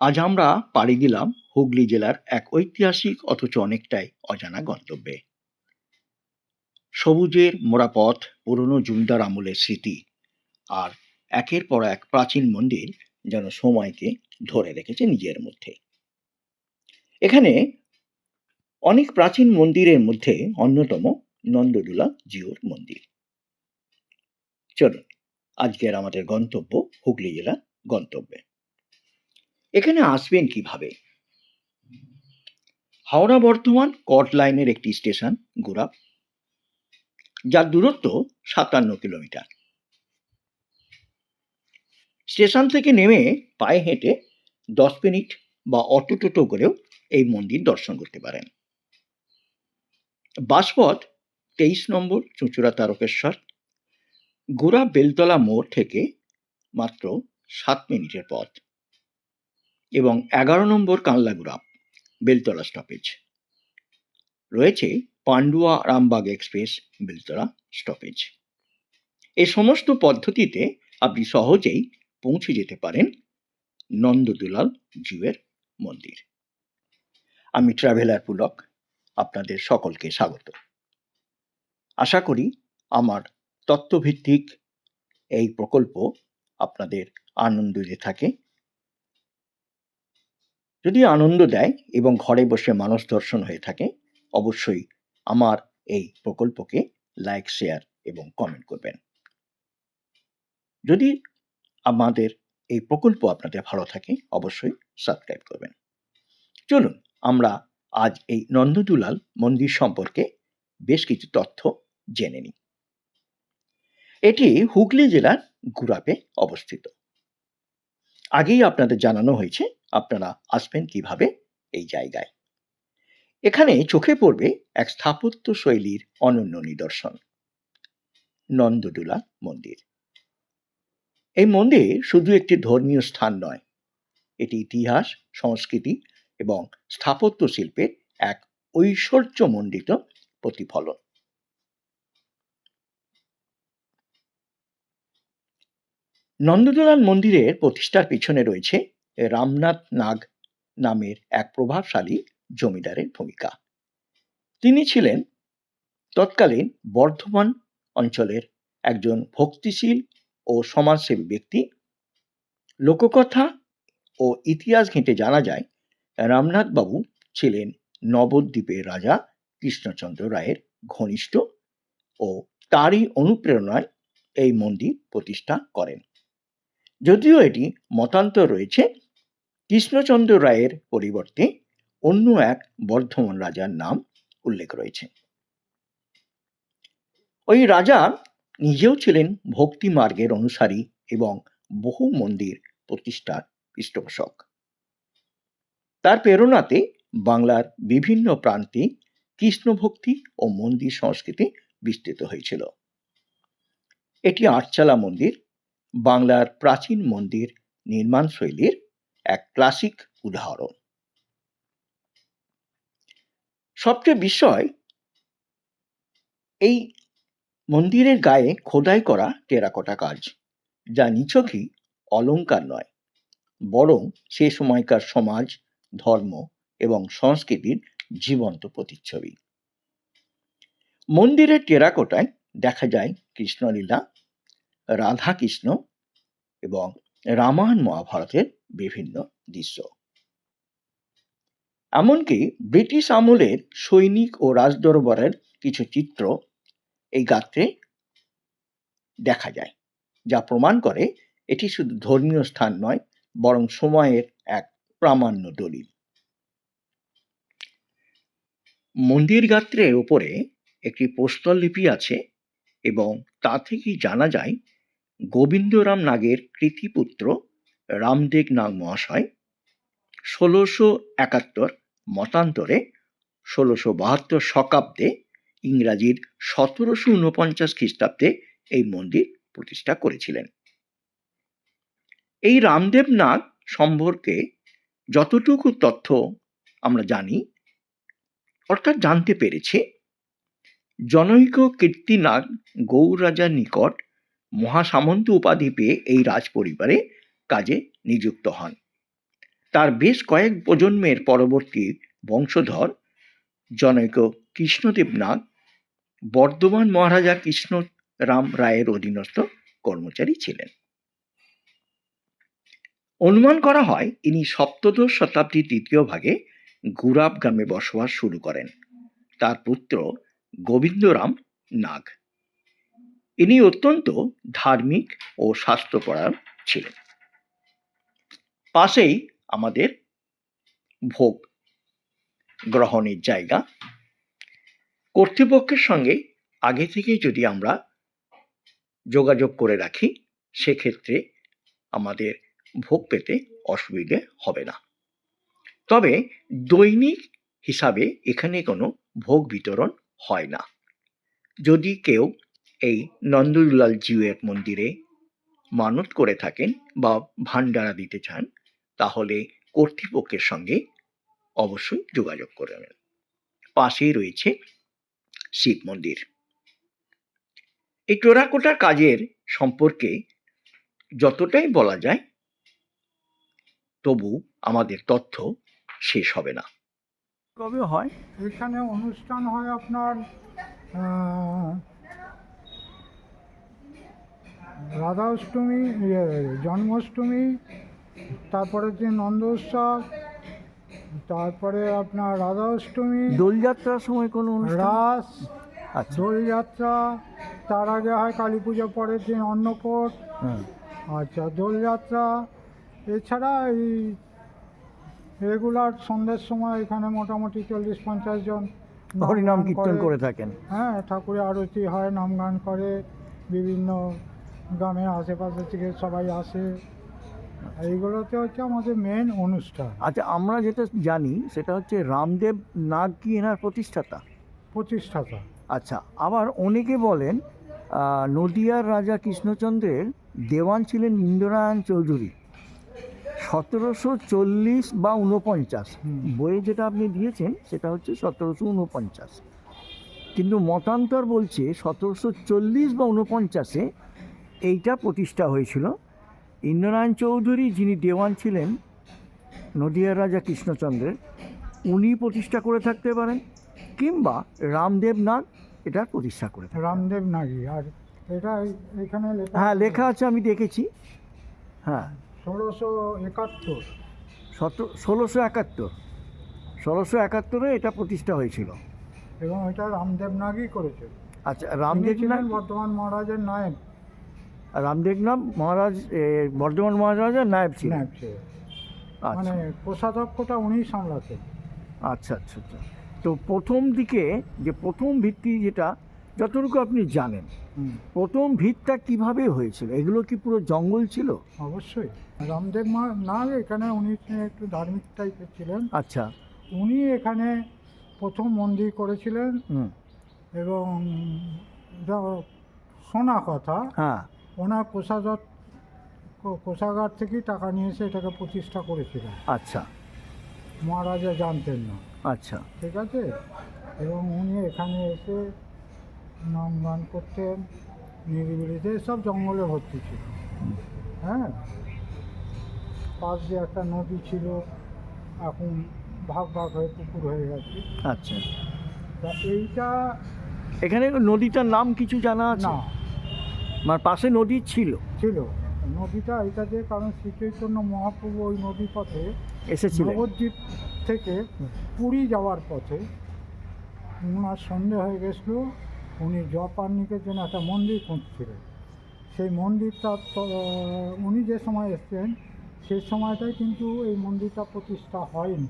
আজ আমরা পাড়ি দিলাম হুগলি জেলার এক ঐতিহাসিক অথচ অনেকটাই অজানা গন্তব্যে। সবুজের মোড়া পথ পুরনো জমিদার আমলের স্মৃতি আর একের পর এক প্রাচীন মন্দির যেন সময়কে ধরে রেখেছে নিজের মধ্যে। এখানে অনেক প্রাচীন মন্দিরের মধ্যে অন্যতম নন্দদুলা জিওর মন্দির। চলুন, আজকের আমাদের গন্তব্য হুগলি জেলা গন্তব্যে। এখানে আসবেন কীভাবে? হাওড়া বর্ধমান কট লাইনের একটি স্টেশন গুরাপ যার দূরত্ব সাতান্ন কিলোমিটার। স্টেশন থেকে নেমে পায়ে হেঁটে দশ মিনিট বা অটো টোটো করেও এই মন্দির দর্শন করতে পারেন। বাসপথ তেইশ নম্বর চুঁচুড়া তারকেশ্বর গোড়া বেলতলা মোড় থেকে মাত্র সাত মিনিটের পথ। এবং এগারো নম্বর কানলাগুড়াপ বেলতলা স্টপেজ রয়েছে পান্ডুয়া রামবাগ এক্সপ্রেস বেলতলা স্টপেজ এ সমস্ত পদ্ধতিতে আপনি সহজেই পৌঁছে যেতে পারেন নন্দদুলাল জিউয়ের মন্দির। আমি ট্রাভেলার পুলক, আপনাদের সকলকে স্বাগত। আশা করি আমার তত্ত্বভিত্তিক এই প্রকল্প আপনাদের আনন্দ দিয়ে থাকে। যদি আনন্দ দেয় এবং ঘরে বসে মানুষ দর্শন হয়ে থাকে, অবশ্যই আমার এই প্রকল্পকে লাইক শেয়ার এবং কমেন্ট করবেন। যদি আমাদের এই প্রকল্প আপনাদের ভালো থাকে, অবশ্যই সাবস্ক্রাইব করবেন। চলুন, আমরা আজ এই নন্দদুলাল মন্দির সম্পর্কে বেশ কিছু তথ্য জেনে নিই। এটি হুগলি জেলার গুরাপে অবস্থিত। আগেই আপনাদের জানানো হয়েছে, আপনারা আসবেন কীভাবে এই জায়গায়। এখানে চোখে পড়বে এক স্থাপত্য শৈলীর অনন্য নিদর্শন, নন্দডুলা মন্দির। এই মন্দির শুধু একটি ধর্মীয় স্থান নয়, এটি ইতিহাস, সংস্কৃতি এবং স্থাপত্য শিল্পের এক ঐশ্বর্যমণ্ডিত প্রতিফলন। নন্দদোলাল মন্দিরের প্রতিষ্ঠার পিছনে রয়েছে রামনাথ নাগ নামের এক প্রভাবশালী জমিদারের ভূমিকা। তিনি ছিলেন তৎকালীন বর্ধমান অঞ্চলের একজন ভক্তিশীল ও সমাজসেবী ব্যক্তি। লোককথা ও ইতিহাস ঘেঁটে জানা যায় রামনাথ বাবু ছিলেন নবদ্বীপের রাজা কৃষ্ণচন্দ্র রায়ের ঘনিষ্ঠ ও তারই অনুপ্রেরণায় এই মন্দির প্রতিষ্ঠা করেন। যদিও এটি মতান্তর রয়েছে, কৃষ্ণচন্দ্র রায়ের পরিবর্তে অন্য এক বর্ধমান রাজার নাম উল্লেখ রয়েছে। ওই রাজা নিজেও ছিলেন ভক্তি মার্গের অনুসারী এবং বহু মন্দির প্রতিষ্ঠার পৃষ্ঠপোষক। তার প্রেরণাতে বাংলার বিভিন্ন প্রান্তে কৃষ্ণ ভক্তি ও মন্দির সংস্কৃতি বিস্তৃত হয়েছিল। এটি আটচালা মন্দির বাংলার প্রাচীন মন্দির নির্মাণ শৈলীর এক ক্লাসিক উদাহরণ। সবচেয়ে বিষয় এই মন্দিরের গায়ে খোদাই করা টেরাকোটা কাজ, যা নিছকই অলঙ্কার নয়, বরং সে সময়কার সমাজ, ধর্ম এবং সংস্কৃতির জীবন্ত প্রতিচ্ছবি। মন্দিরের টেরাকোটায় দেখা যায় কৃষ্ণলীলা রাধাকৃষ্ণ এবং রামায়ণ মহাভারতের বিভিন্ন দৃশ্য। এমনকি ব্রিটিশ আমলের সৈনিক ও রাজদরবারের কিছু চিত্র এই গাত্রে দেখা যায়, যা প্রমাণ করে এটি শুধু ধর্মীয় স্থান নয়, বরং সময়ের এক প্রামাণ্য দলিল। মন্দির গাত্রের ওপরে একটি পোস্তল লিপি আছে এবং তা থেকেই জানা যায় গোবিন্দরাম নাগের কৃতিপুত্র রামদেব নাগ মহাশয় ষোলোশো একাত্তর মতান্তরে ষোলোশো বাহাত্তর শকাব্দে ইংরাজির সতেরোশো উনপঞ্চাশ খ্রিস্টাব্দে এই মন্দির প্রতিষ্ঠা করেছিলেন। এই রামদেব নাগ সম্পর্কে যতটুকু তথ্য আমরা জানি, অর্থাৎ জানতে পেরেছি, জনৈক কীর্তিনাগ গৌর রাজার নিকট মহাসামন্ত উপাধি পেয়ে এই রাজ পরিবারে কাজে নিযুক্ত হন। তার বেশ কয়েক প্রজন্মের পরবর্তী বংশধর জনৈক কৃষ্ণদেব নাগ, বর্ধমান মহারাজা কৃষ্ণ রাম রায়ের অধীনস্থ কর্মচারী ছিলেন। অনুমান করা হয়, ইনি সপ্তদশ শতাব্দীর দ্বিতীয় ভাগে গুরাব গ্রামে বসবাস শুরু করেন। তার পুত্র গোবিন্দরাম নাগ। ইনি অত্যন্ত ধার্মিক ও স্বাস্থ্যপরায়ণ ছিলেন। পাশেই আমাদের ভোগ গ্রহণের জায়গা। কর্তৃপক্ষের সঙ্গে আগে থেকেই যদি আমরা যোগাযোগ করে রাখি, সেক্ষেত্রে আমাদের ভোগ পেতে অসুবিধে হবে না। তবে দৈনিক হিসাবে এখানে কোনো ভোগ বিতরণ হয় না। যদি কেউ এই নন্দলাল জিউয়ের মন্দিরে মানত করে থাকেন বা ভান্ডারা দিতে চান তাহলে কর্তৃপক্ষের সঙ্গে অবশ্যই যোগাযোগ করবেন পাশেই রয়েছে শিব মন্দির। এই টেরাকোটার কাজের সম্পর্কে যতটাই বলা যায় তবু আমাদের তথ্য শেষ হবে না। কবে হয়? এখানে অনুষ্ঠান হয় আপনার রাধা অষ্টমী ইয়ে, জন্মাষ্টমী তারপরে যে নন্দ উৎসব তারপরে আপনার রাধা অষ্টমী দোলযাত্রার সময় কোনো রাস আচ্ছা। দোলযাত্রা তার আগে হয় কালী পুজো পরের দিন অন্নকোট হ্যাঁ। আচ্ছা দোলযাত্রা এছাড়া এই রেগুলার সন্ধ্যের সময় এখানে মোটামুটি চল্লিশ পঞ্চাশ জন হরিনাম নাম কীর্তন করে থাকেন। হ্যাঁ ঠাকুরের আরতি হয় নাম গান করে বিভিন্ন গ্রামের আশেপাশে থেকে সবাই আসে। এইগুলোতে হচ্ছে আমাদের মেন অনুষ্ঠান। আচ্ছা আমরা যেটা জানি সেটা হচ্ছে রামদেব নাগ কি এনার প্রতিষ্ঠাতা? প্রতিষ্ঠাতা। আচ্ছা আবার অনেকে বলেন নদিয়ার রাজা কৃষ্ণচন্দ্রের দেওয়ান ছিলেন ইন্দ্রনারায়ণ চৌধুরী। সতেরোশো চল্লিশ বা উনপঞ্চাশ বইয়ে যেটা আপনি দিয়েছেন সেটা হচ্ছে সতেরোশো উনপঞ্চাশ কিন্তু মতান্তর বলছে সতেরোশো চল্লিশ বা উনপঞ্চাশে এইটা প্রতিষ্ঠা হয়েছিল। ইন্দ্রনারায়ণ চৌধুরী যিনি দেওয়ান ছিলেন নদিয়ার রাজা কৃষ্ণচন্দ্রের উনি প্রতিষ্ঠা করে থাকতে পারেন কিংবা রামদেব নাগ এটা প্রতিষ্ঠা করে রামদেব নাগি আর এটা এখানে হ্যাঁ লেখা আছে আমি দেখেছি। হ্যাঁ। ষোলোশো একাত্তর। সতেরো ষোলোশো একাত্তর। ষোলোশো একাত্তরে এটা প্রতিষ্ঠা হয়েছিল। এবং এটা রামদেব নাগই করেছে। আচ্ছা রামদেব নাগ বর্তমান মহারাজের নায়েব রামদেব নাগ মহারাজ বর্ধমান মহারাজার নায়ব ছিলেন। আচ্ছা। মানে কোষাধ্যক্ষটা উনিই সামলাতেন আচ্ছা আচ্ছা আচ্ছা। তো প্রথম দিকে যে প্রথম ভিত্তি যেটা যতটুকু আপনি জানেন প্রথম ভিতটা কীভাবে হয়েছিল? এগুলো কি পুরো জঙ্গল ছিল? অবশ্যই। রামদেব মা নাগ এখানে উনি একটু ধার্মিক টাইপের ছিলেন। আচ্ছা। উনি এখানে প্রথম মন্দির করেছিলেন এবং শোনা কথা হ্যাঁ। ওনার কোষাগার কোষাগার থেকেই টাকা নিয়ে এসে এটাকে প্রতিষ্ঠা করেছিলেন আচ্ছা। মহারাজা জানতেন না। আচ্ছা। ঠিক আছে? এবং উনি এখানে এসে নাম গান করতেন নিরিবিলিতে সব জঙ্গলে ভর্তি ছিল। হ্যাঁ? পাশ দিয়ে একটা নদী ছিল এখন ভাগ ভাগ হয়ে পুকুর হয়ে গেছে। আচ্ছা। তা এইটা এখানে নদীটার নাম কিছু জানা আছে? না মানে পাশে নদী ছিল। ছিল। নদীটা এটা দিয়ে কারণ শ্রীচৈতন্য মহাপ্রভু ওই নদী পথে এসেছিলেন। নবদ্বীপ থেকে পুরী যাওয়ার পথে ওনার সন্দেহ হয়ে গেছিল উনি জপান্নিকের জন্য একটা মন্দির খুঁজছিলেন। সেই মন্দিরটা উনি যে সময় এসছেন সেই সময়টাই কিন্তু এই মন্দিরটা প্রতিষ্ঠা হয়নি।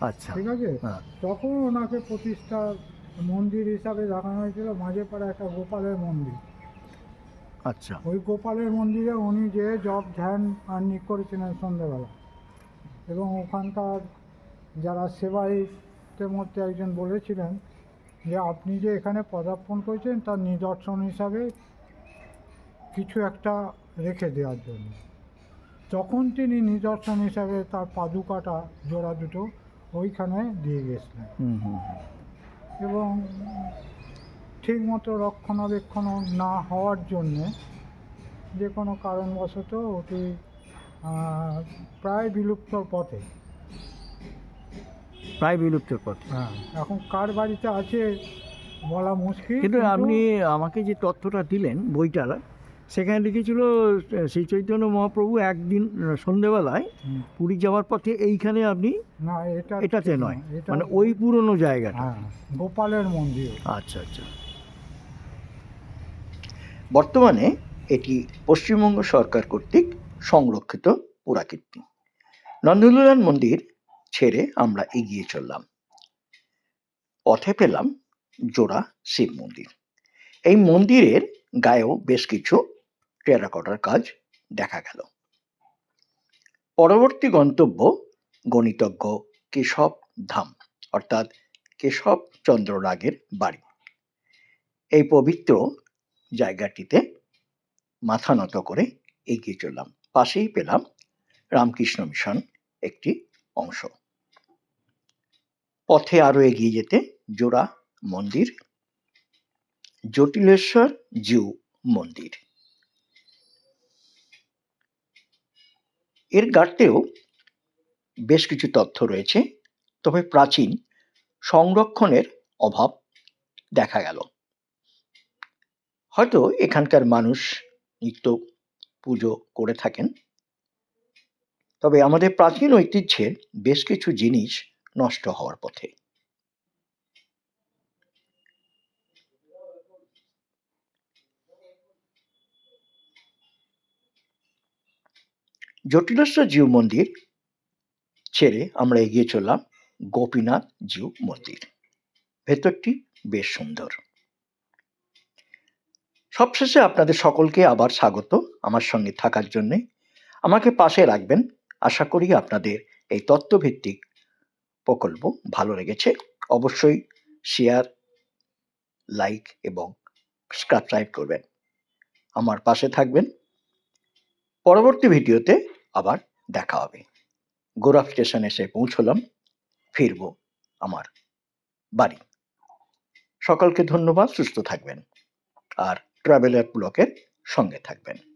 আচ্ছা। ঠিক আছে? হ্যাঁ। তখন ওনাকে প্রতিষ্ঠা মন্দির হিসাবে দেখানো হয়েছিল মাঝে পাড়া একটা গোপালের মন্দির। আচ্ছা। ওই গোপালের মন্দিরে উনি যে জপ ধ্যান আর্নি করেছিলেন সন্ধ্যেবেলা। এবং ওখানকার যারা সেবাইতের মধ্যে একজন বলেছিলেন যে আপনি যে এখানে পদার্পণ করেছেন তার নিদর্শন হিসাবে কিছু একটা রেখে দেওয়ার জন্য। তখন তিনি নিদর্শন হিসাবে তার পাদুকাটা জোড়া দুটো ওইখানে দিয়ে গেছিলেন। হুম হুম হুম। এবং ঠিকমতো রক্ষণাবেক্ষণ না হওয়ার জন্যে যে কোনো কারণবশত ওটি প্রায় বিলুপ্তর পথে। প্রায় বিলুপ্তের পথে। হ্যাঁ এখন কার বাড়িতে আছে বলা মুশকিল কিন্তু আপনি আমাকে যে তথ্যটা দিলেন বইটার সেখানে লিখেছিল শ্রী চৈতন্য মহাপ্রভু একদিন সন্ধেবেলায় পুরী যাওয়ার পথে এইখানে আপনি না এটা এটাতে নয় মানে ওই পুরনো জায়গাটা। হ্যাঁ গোপালের মন্দির। আচ্ছা আচ্ছা। বর্তমানে এটি পশ্চিমবঙ্গ সরকার কর্তৃক সংরক্ষিত পুরাকীর্তি। নন্দলাল মন্দির ছেড়ে আমরা এগিয়ে চললাম। পথে পেলাম জোড়া শিব মন্দির। এই মন্দিরের গায়েও বেশ কিছু টেরাকটার কাজ দেখা গেল। পরবর্তী গন্তব্য গণিতজ্ঞ কেশব ধাম, অর্থাৎ কেশব চন্দ্র রাগের বাড়ি। এই পবিত্র জায়গাটিতে মাথা নত করে এগিয়ে চললাম। পাশেই পেলাম রামকৃষ্ণ মিশন একটি অংশ। পথে আরও এগিয়ে যেতে জোড়া মন্দির, জটিলেশ্বর জিউ মন্দির। এর গাঢ়তেও বেশ কিছু তথ্য রয়েছে, তবে প্রাচীন সংরক্ষণের অভাব দেখা গেল। হয়তো এখানকার মানুষ নিত্য পুজো করে থাকেন। তবে আমাদের প্রাচীন ঐতিহ্যের বেশ কিছু জিনিস নষ্ট হওয়ার পথে। জটিলেশ্বর জিউ মন্দির ছেড়ে আমরা এগিয়ে চললাম গোপীনাথ জিউ মন্দির। ভেতরটি বেশ সুন্দর। সবশেষে আপনাদের সকলকে আবার স্বাগত আমার সঙ্গে থাকার জন্যে। আমাকে পাশে রাখবেন। আশা করি আপনাদের এই তত্ত্বভিত্তিক প্রকল্প ভালো লেগেছে। অবশ্যই শেয়ার লাইক এবং সাবস্ক্রাইব করবেন। আমার পাশে থাকবেন। পরবর্তী ভিডিওতে আবার দেখা হবে। গোরাফ স্টেশন এসে পৌঁছলাম। ফিরব আমার বাড়ি। সকলকে ধন্যবাদ, সুস্থ থাকবেন। আর ট্রাভেলার ব্লকের সঙ্গে থাকবেন।